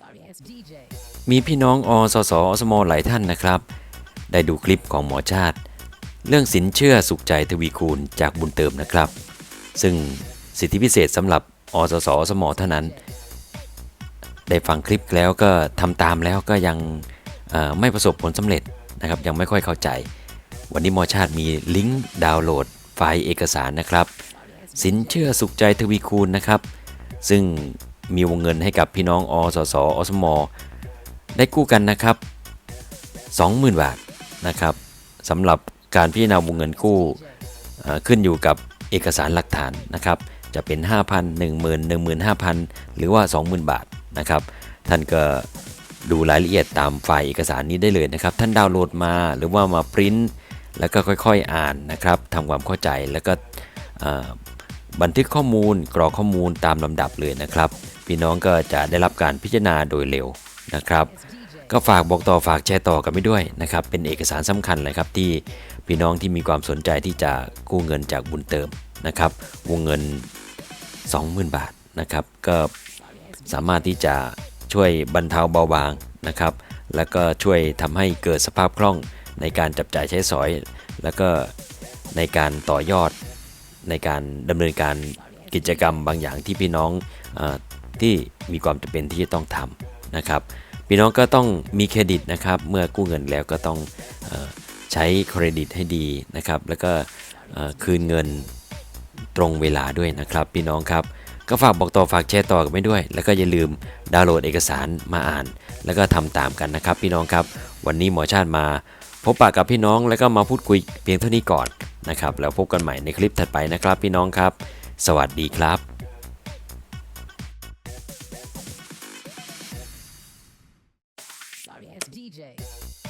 Sorry ass DJ. มีพี่น้องอสสอสมหลายท่านนะครับ ได้ดูคลิปของหมอชาติ เรื่องสินเชื่อสุขใจทวีคูณจากบุญเติมนะครับ ซึ่งสิทธิพิเศษสำหรับอสสอสมเท่านั้น ได้ฟังคลิปแล้วก็ทำตามแล้วก็ยังเอ่อไม่ประสบผลสำเร็จนะครับ ยังไม่ค่อยเข้าใจ วันนี้หมอชาติมีลิงก์ดาวน์โหลด ไฟล์เอกสารนะครับ สินเชื่อสุขใจทวีคูณนะครับ ซึ่ง มีวงเงินให้กับพี่น้องอสสอสมได้กู้กันนะครับ 20,000 บาทนะครับสำหรับการพิจารณาวงเงินกู้ขึ้นอยู่กับเอกสารหลักฐานนะครับ จะเป็น 5,000 10,000 15,000 หรือว่า 20,000 บาทนะครับ ท่านก็ดูรายละเอียดตามไฟล์เอกสารนี้ได้เลยนะครับ ท่านดาวน์โหลดมาหรือว่ามาปริ้นแล้วก็ค่อยๆอ่านนะครับทำความเข้าใจแล้วก็บันทึกข้อมูลกรอกข้อมูลตามลำดับเลยนะครับ พี่น้องก็จะได้รับการพิจารณาโดยเร็วนะครับ ก็ฝากบอกต่อฝากแชร์ต่อกันไปด้วยนะครับ เป็นเอกสารสำคัญเลยครับที่พี่น้องที่มีความสนใจที่จะกู้เงินจากบุญเติมนะครับ วงเงิน 20,000 บาทนะครับ ก็สามารถที่จะช่วยบรรเทาเบาบางนะครับ แล้วก็ช่วยทำให้เกิดสภาพคล่องในการจับจ่ายใช้สอย แล้วก็ในการต่อยอดในการดำเนินการกิจกรรมบางอย่างที่พี่น้องอ ที่มีความจำเป็นที่จะต้องทำนะครับพี่น้องก็ต้องมีเครดิตนะครับเมื่อกู้เงินแล้วก็ต้องออใช้เครดิตให้ดีนะครับแล้วก็คืนเงินตรงเวลาด้วยนะครับพี่น้องครับก็ฝากบอกต่อฝากแชร์ต่อกันไปด้วย แล้วก็อย่าลืมดาวน์โหลดเอกสารมาอ่าน แล้วก็ทำตามกันนะครับ พี่น้องครับ วันนี้หมอชาติมา พบปะกับพี่น้องแล้วก็มาพูดคุยเพียงเท่านี้ก่อนนะครับแล้วพบกันใหม่ในคลิปถัดไปนะครับ พี่น้องครับ สวัสดีครับ Sorry ass DJ.